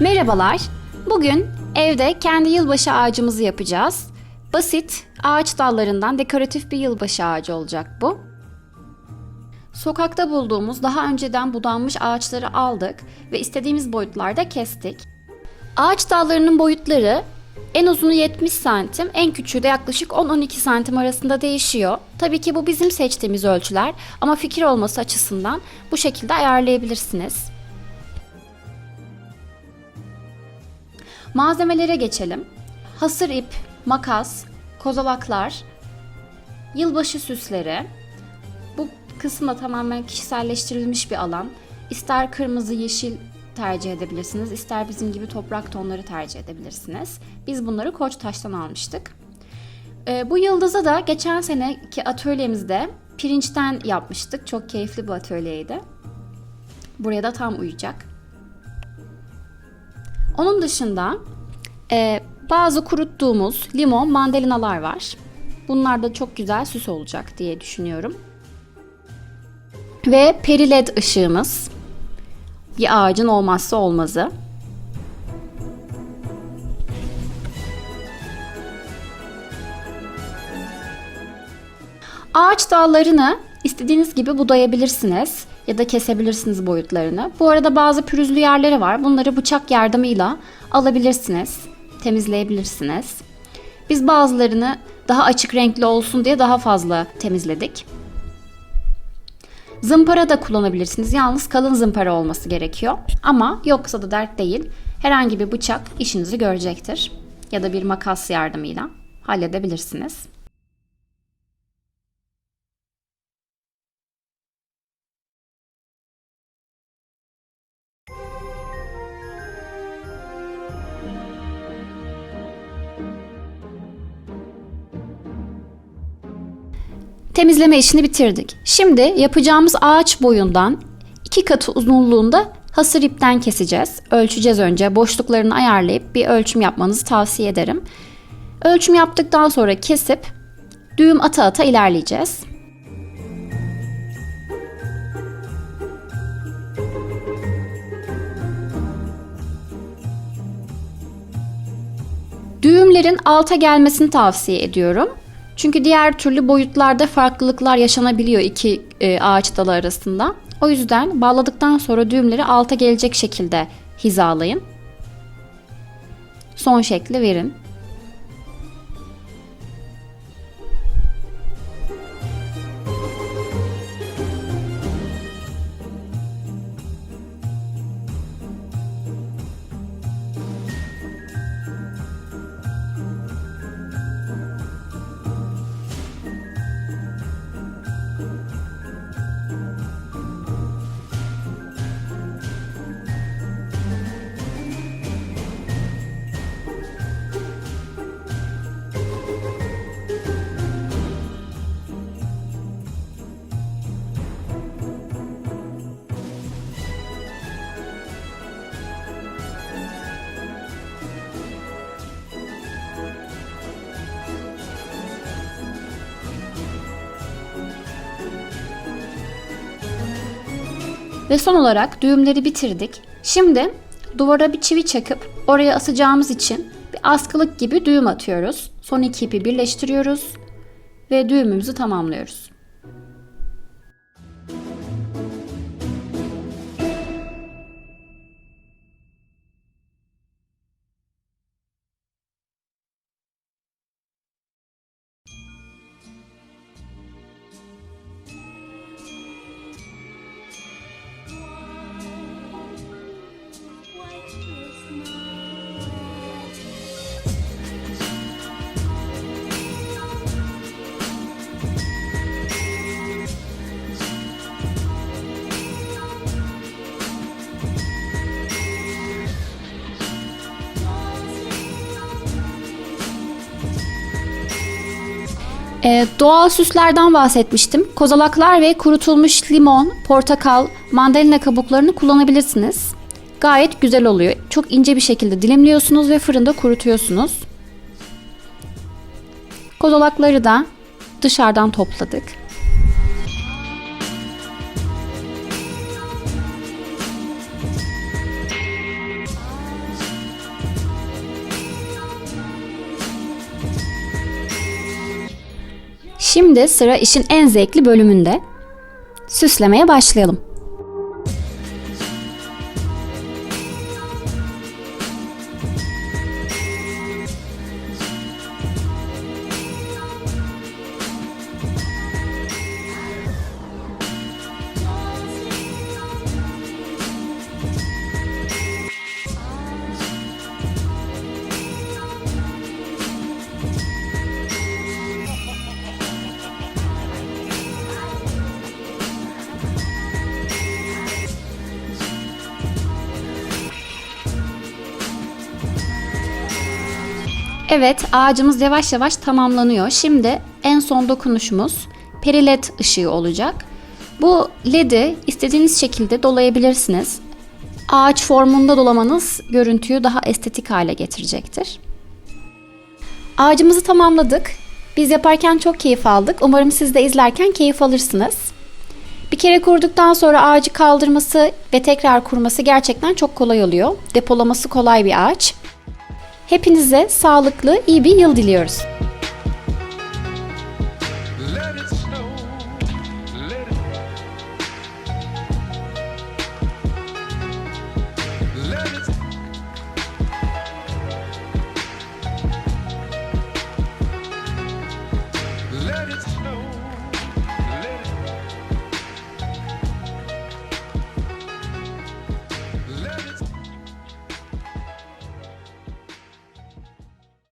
Merhabalar. Bugün evde kendi yılbaşı ağacımızı yapacağız. Basit ağaç dallarından dekoratif bir yılbaşı ağacı olacak bu. Sokakta bulduğumuz daha önceden budanmış ağaçları aldık ve istediğimiz boyutlarda kestik. Ağaç dallarının boyutları en uzunu 70 santim, en küçüğü de yaklaşık 10-12 santim arasında değişiyor. Tabii ki bu bizim seçtiğimiz ölçüler ama fikir olması açısından bu şekilde ayarlayabilirsiniz. Malzemelere geçelim. Hasır ip, makas, kozalaklar, yılbaşı süsleri. Bu kısımda tamamen kişiselleştirilmiş bir alan. İster kırmızı, yeşil tercih edebilirsiniz, ister bizim gibi toprak tonları tercih edebilirsiniz. Biz bunları Koçtaş'tan almıştık. Ee, bu yıldızı da geçen seneki atölyemizde pirinçten yapmıştık. Çok keyifli bir atölyeydi. Buraya da tam uyacak. Onun dışında e, bazı kuruttuğumuz limon mandalinalar var. Bunlar da çok güzel süs olacak diye düşünüyorum. Ve periled ışığımız. Bir ağacın olmazsa olmazı. Ağaç dallarını istediğiniz gibi budayabilirsiniz ya da kesebilirsiniz boyutlarını. Bu arada bazı pürüzlü yerleri var. Bunları bıçak yardımıyla alabilirsiniz, temizleyebilirsiniz. Biz bazılarını daha açık renkli olsun diye daha fazla temizledik. Zımpara da kullanabilirsiniz. Yalnız kalın zımpara olması gerekiyor. Ama yoksa da dert değil. Herhangi bir bıçak işinizi görecektir. Ya da bir makas yardımıyla halledebilirsiniz. Temizleme işini bitirdik. Şimdi yapacağımız ağaç boyundan iki katı uzunluğunda hasır ipten keseceğiz. Ölçeceğiz önce. Boşluklarını ayarlayıp bir ölçüm yapmanızı tavsiye ederim. Ölçüm yaptıktan sonra kesip düğüm ata ata ilerleyeceğiz. Düğümlerin alta gelmesini tavsiye ediyorum. Çünkü diğer türlü boyutlarda farklılıklar yaşanabiliyor iki e, ağaç dalı arasında. O yüzden bağladıktan sonra düğümleri alta gelecek şekilde hizalayın. Son şekli verin. Ve son olarak düğümleri bitirdik. Şimdi duvara bir çivi çakıp oraya asacağımız için bir askılık gibi düğüm atıyoruz. Son iki ipi birleştiriyoruz ve düğümümüzü tamamlıyoruz. Ee, doğal süslerden bahsetmiştim. Kozalaklar ve kurutulmuş limon, portakal, mandalina kabuklarını kullanabilirsiniz. Gayet güzel oluyor. Çok ince bir şekilde dilimliyorsunuz ve fırında kurutuyorsunuz. Kozalakları da dışarıdan topladık. Şimdi sıra işin en zevkli bölümünde. Süslemeye başlayalım. Evet, ağacımız yavaş yavaş tamamlanıyor. Şimdi en son dokunuşumuz perilet ışığı olacak. Bu LED'i istediğiniz şekilde dolayabilirsiniz. Ağaç formunda dolamanız görüntüyü daha estetik hale getirecektir. Ağacımızı tamamladık. Biz yaparken çok keyif aldık. Umarım siz de izlerken keyif alırsınız. Bir kere kurduktan sonra ağacı kaldırması ve tekrar kurması gerçekten çok kolay oluyor. Depolaması kolay bir ağaç. Hepinize sağlıklı, iyi bir yıl diliyoruz. Let it